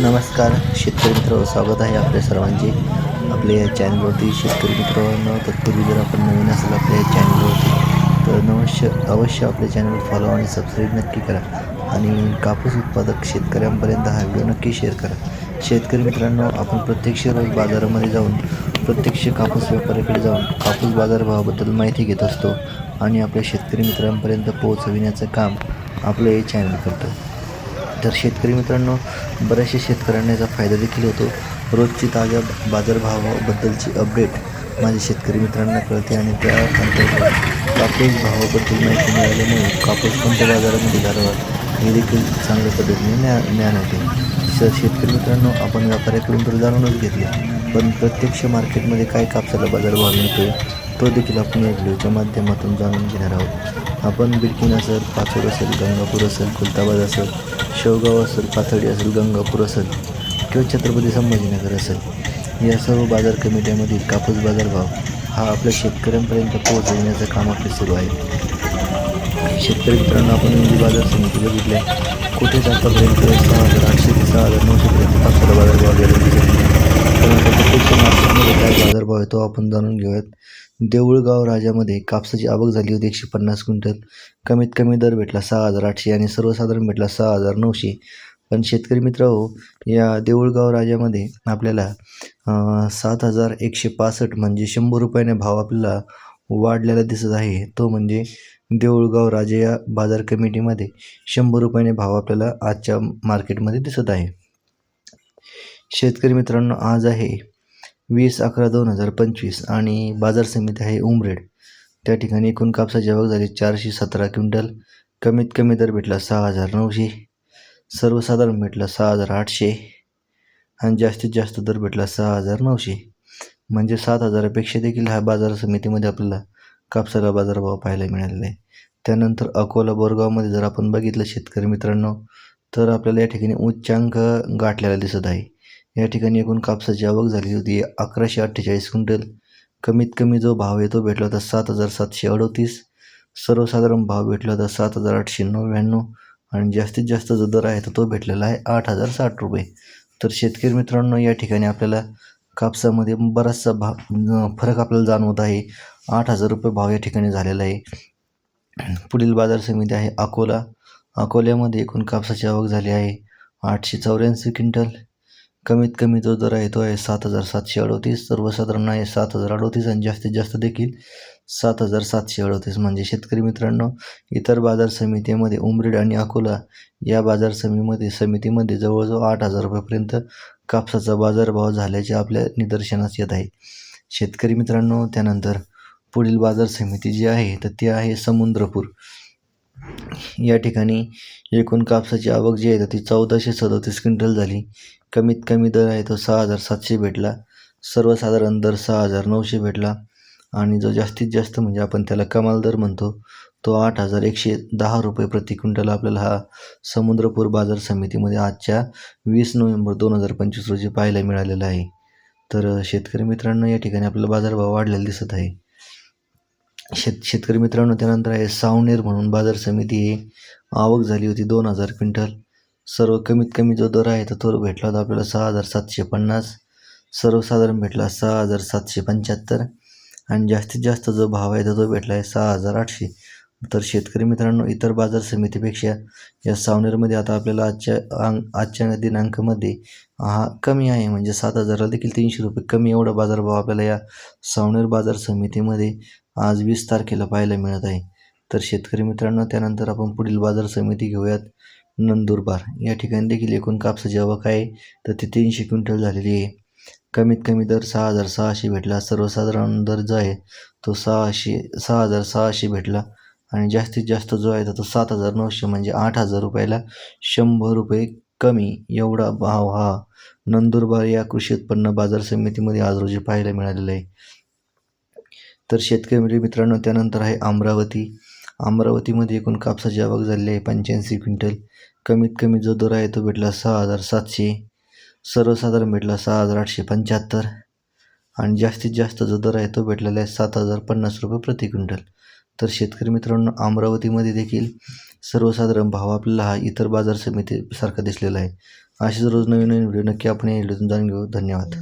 नमस्कार शेतकरी मित्र स्वागत आहे आपल्या सर्वांचे. आपल्या या चॅनलवरती शेतकरी मित्रांनो तत्पूर्वी जर आपण नवीन असेल आपल्या या चॅनलवरती तर नवश्य अवश्य आपल्या चॅनल फॉलो आणि सबस्क्राईब नक्की करा. आणि कापूस उत्पादक शेतकऱ्यांपर्यंत हा व्हिडिओ नक्की शेअर करा. शेतकरी मित्रांनो आपण प्रत्यक्ष रोज बाजारामध्ये जाऊन प्रत्यक्ष कापूस व्यापाऱ्याकडे जाऊन कापूस बाजारभावाबद्दल माहिती घेत असतो आणि आपल्या शेतकरी मित्रांपर्यंत पोहोचविण्याचं काम आपलं हे चॅनल करतं. तर शेतकरी मित्रांनो बऱ्याचशा शेतकऱ्यांना याचा फायदा देखील होतो. रोजची ताज्या बाजारभावाबद्दलची अपडेट माझ्या शेतकरी मित्रांना कळते आणि त्या कापूस भावाबद्दल माहिती मिळाल्यामुळे कापूस कोणत्या बाजारामध्ये घालावा हे देखील चांगल्या पद्धतीने ज्ञा ज्ञान होते. सर शेतकरी मित्रांनो आपण व्यापाऱ्याकडून तर जाणूनच घेतले पण प्रत्यक्ष मार्केटमध्ये काय कापसाला बाजारभाव मिळतो तो देखील आपण या व्हिडिओच्या माध्यमातून जाणून घेणार आहोत. आपण बिडकीन असेल पाचोड असेल गंगापूर असेल खुलताबाद असेल शेवगाव असेल पाथडी असेल गंगापूर असेल किंवा छत्रपती संभाजीनगर असेल या सर्व बाजार कमिट्यामधील कापूस बाजारभाव हा आपल्या शेतकऱ्यांपर्यंत पोहोचवण्याचं काम आपले सुरू आहे. शेतकरी मित्रांनो आपण हिंदी बाजार समिती बघितल्या कुठेच आतापर्यंत सहा हजार आठशे ते सहा हजार नऊशेपर्यंत कापसाला बाजारभाव गेला? दिसत त्यानंतर प्रत्यक्ष काय बाजारभाव आहे तो आपण जाणून घेऊयात. देऊळगाव राजामध्ये कापसाची आवक झाली होती एकशे पन्नास क्विंटल. कमीत कमी दर भेटला सहा हजार आठशे आणि सर्वसाधारण भेटला सहा हजार नऊशे. पण शेतकरी मित्र हो या देऊळगाव राजामध्ये आपल्याला सात हजार एकशे पासष्ट म्हणजे शंभर रुपयाने भाव आपल्याला वाढलेला दिसत आहे. तो म्हणजे देऊळगाव राजा या बाजार कमिटीमध्ये शंभर रुपयाने भाव आपल्याला आजच्या मार्केटमध्ये दिसत आहे. शेतकरी मित्रांनो आज आहे वीस अकरा दोन हजार पंचवीस आणि बाजार समिती आहे उमरेड. त्या ठिकाणी एकूण कापसाची आवक झाली चारशे सतरा क्विंटल. कमीत कमी दर भेटला सहा हजार नऊशे. सर्वसाधारण भेटला सहा हजार आठशे. आणि जास्तीत जास्त दर भेटला सहा हजार नऊशे. म्हणजे सात हजारापेक्षा देखील ह्या बाजार समितीमध्ये आपल्याला कापसाला बाजारभाव पाहायला मिळालेला आहे. त्यानंतर अकोला बोरगावमध्ये जर आपण बघितलं शेतकरी मित्रांनो तर आपल्याला या ठिकाणी उच्चांक गाठलेला दिसत आहे. या ठिकाणी एकूण कापसाची आवक झाली होती. अकराशे अठ्ठेचाळीस क्विंटल. कमीत कमी जो भाव आहे तो भेटला होता सात हजार सातशे अडतीस. सर्वसाधारण भाव भेटला होता सात हजार आठशे नव्याण्णव. आणि जास्तीत जास्त जो दर आहे तर तो भेटलेला आहे आठ हजार साठ रुपये. तर शेतकरी मित्रांनो या ठिकाणी आपल्याला कापसामध्ये बराचसा भाव फरक आपल्याला जाणवत आहे. आठ हजार रुपये भाव या ठिकाणी झालेला आहे. पुढील बाजार समिती आहे अकोला. अकोल्यामध्ये एकूण कापसाची आवक झाली आहे आठशे चौऱ्याऐंशी क्विंटल. कमीत कमी जो दर आहे तो आहे सात हजार सातशे अडतीस. सर्वसाधारण आहे सात हजार अडतीस आणि जास्तीत जास्त देखील सात हजार सातशे अडतीस. म्हणजे शेतकरी मित्रांनो इतर बाजार समितीमध्ये उमरेड आणि अकोला या बाजार समितीमध्ये समितीमध्ये जवळजवळ आठ हजार रुपयापर्यंत कापसाचा बाजारभाव झाल्याचे आपल्या निदर्शनास येत आहे. शेतकरी मित्रांनो त्यानंतर पुढील बाजार समिती जी आहे तर ती आहे समुद्रपूर. या ठिकाणी एकूण कापसाची आवक जी आहे तर ती चौदाशे सदोतीस क्विंटल झाली. कमीत कमी दर आहे तो सहा हजार सातशे भेटला. सर्वसाधारण दर सहा हजार नऊशे भेटला. आणि जो जास्तीत जास्त म्हणजे आपण त्याला कमाल दर म्हणतो तो आठ हजार एकशे दहा रुपये प्रति क्विंटल आपल्याला हा समुद्रपूर बाजार समितीमध्ये आजच्या वीस नोव्हेंबर दोन हजार पंचवीस रोजी पाहायला मिळालेला आहे. तर शेतकरी मित्रांनो या ठिकाणी आपल्याला बाजारभाव वाढलेला दिसत आहे. शेत शेतकरी मित्रांनो त्यानंतर आहे सावनेर म्हणून बाजार समिती. आवक झाली होती दोन हजार क्विंटल. सर्व कमीत कमी जो दर आहे तो तो भेटला होता आपल्याला सहा हजार सातशे पन्नास. सर्वसाधारण भेटला सहा हजार सातशे पंच्याहत्तर. आणि जास्तीत जास्त जो भाव आहे तो तो भेटला आहे सहा हजार आठशे. तर शेतकरी मित्रांनो इतर बाजार समितीपेक्षा या सावनेरमध्ये आता आपल्याला आजच्या अंग आजच्या दिनांकामध्ये हा कमी आहे. म्हणजे सात हजाराला देखील तीनशे रुपये कमी एवढा बाजारभाव आपल्याला या सावनेर बाजार समितीमध्ये आज वीस तारखेला पाहायला मिळत आहे. तर शेतकरी मित्रांनो त्यानंतर आपण पुढील बाजार समिती घेऊयात. नंदुरबार. या ठिकाणी देखील एकूण कापसाची आवक आहे. तर ती तीनशे क्विंटल झालेली आहे. कमीत कमी दर सहा हजार सहाशे भेटला. सर्वसाधारण दर जो आहे तो सहाशे सहा हजार सहाशे भेटला. आणि जास्तीत जास्त जो आहे तर तो सात हजार नऊशे म्हणजे आठ हजार रुपयाला शंभर रुपये कमी एवढा भाव हा नंदुरबार या कृषी उत्पन्न बाजार समितीमध्ये आज रोजी पाहायला मिळालेला आहे. तर शेतकरी मित्रांनो त्यानंतर आहे अमरावती. अमरावतीमध्ये एकूण कापसाची आवक झालेली आहे पंच्याऐंशी क्विंटल. कमीत कमी जो दर आहे तो भेटला सहा हजार सातशे सर्वसाधारण भेटला सहा हजार आठशे पंच्याहत्तर आणि जास्तीत जास्त जो दर आहे तो भेटलेला आहे सात हजार पन्नास रुपये प्रति क्विंटल. तर शेतकरी मित्रांनो अमरावतीमध्ये देखील सर्वसाधारण भाव आपल्याला हा इतर बाजार समितीसारखा दिसलेला आहे. असेच रोज नवीन नवीन व्हिडिओ नक्की आपण या व्हिडिओतून जाणून घेऊ. धन्यवाद.